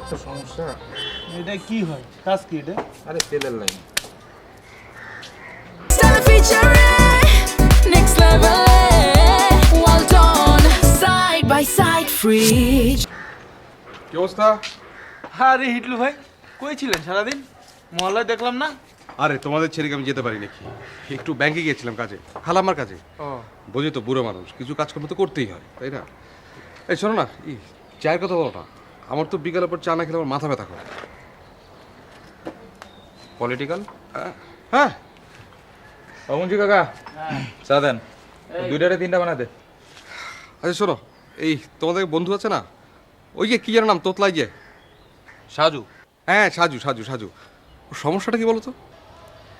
একটা সমস্যা। এটা কি হয়? কাজ কি এটা? আরে তেলের line next level. Well done, side by side, fridge. কি অবস্থা? আরে হিটলু ভাই কই ছিলেন সারাদিন? মহল্লায় দেখলাম না? আরে তোমাদের ছেড়ে আমি যেতে পারি নাকি? একটু ব্যাংকে গিয়েছিলাম কাজে খালাম্মার কাজে। ও। বুঝি তো বুড়ো মানুষ কিছু কাজকর্ম তো করতেই হয় তাই না? এই শোনো না ই চায়ের কথা বলো না। আমার তো বিকালের পর চা না খেলে আমার মাথা ব্যথা করে। পলিটিক্যাল হ্যাঁ। অমনজি কাকা চা দেন। দুইটারে তিনটা বানাতে। আচ্ছা শোনো এই তোমাদের বন্ধু আছে না? ওই যে কি যেন নাম তোতলাই যে। সাজু। হ্যাঁ সাজু সাজু সাজু। সমস্যাটা কি বলো তো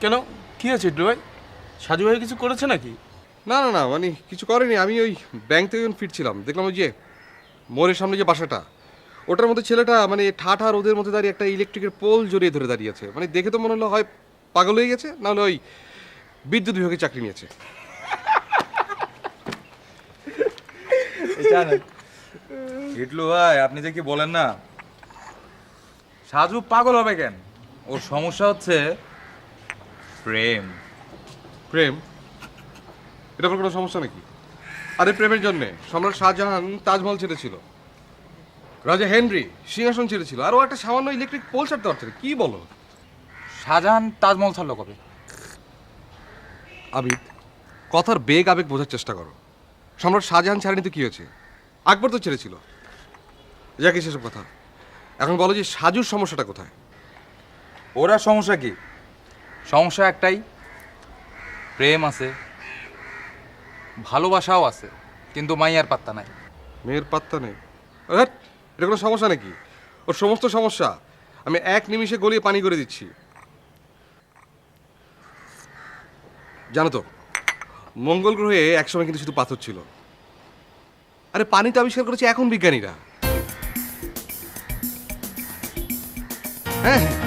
কেন? কি আছে হিটলু ভাই? সাজু ভাই কিছু করেছে নাকি? না না না মানে কিছু করেনি। আমি ওই ব্যাংক থেকে ফিরছিলাম দেখলাম ওই যে মোড়ের সামনে যে বাসাটা ওটার মধ্যে ছেলেটা মানে ঠাঠা রোদের মধ্যে দাঁড়িয়ে একটা ইলেকট্রিকের পোল জড়িয়ে ধরে দাঁড়িয়ে আছে। মানে দেখে তো মনে হলো হয় পাগল হয়ে গেছে নাহলে ওই বিদ্যুৎ বিভাগে চাকরি নিয়েছে। হিটলু ভাই আপনি যে কি বলেন না? সাজু পাগল হবে কেন? ওর সমস্যা হচ্ছে প্রেম। প্রেম? এটা কোনো সমস্যা নাকি? আরে প্রেমের জন্যে। সম্রাট শাহজাহান তাজমহল ছেড়েছিল। রাজা হেনরি সিংহাসন ছেড়েছিল আর ও একটা সামান্য ইলেকট্রিক পোল ছাড়তে পারছে। কি বলো? শাহজাহান তাজমহল ছাড়লো কবে? আবিদ কথার বেগ আবেগ বোঝার চেষ্টা করো। সম্রাট শাহজাহান ছাড়েনি তো কি হয়েছে? আকবর তো ছেড়েছিল। যাকে সেসব কথা। এখন বলো যে সাজুর সমস্যাটা কোথায়? ওরা সমস্যা কি? সমস্যা একটাই প্রেম আছে ভালোবাসাও আছে কিন্তু মাইয়ার পাত্তা নাই। মেয়ের পাত্তা নেই। এটা কোনো সমস্যা নাকি? ওর সমস্ত সমস্যা। আমি এক নিমিষে গলিয়ে পানি করে দিচ্ছি। জানো তো, মঙ্গল গ্রহে একসময় কিন্তু শুধু পাথর ছিল। আরে পানি তো আবিষ্কার করেছে এখন বিজ্ঞানীরা। হ্যাঁ হ্যাঁ।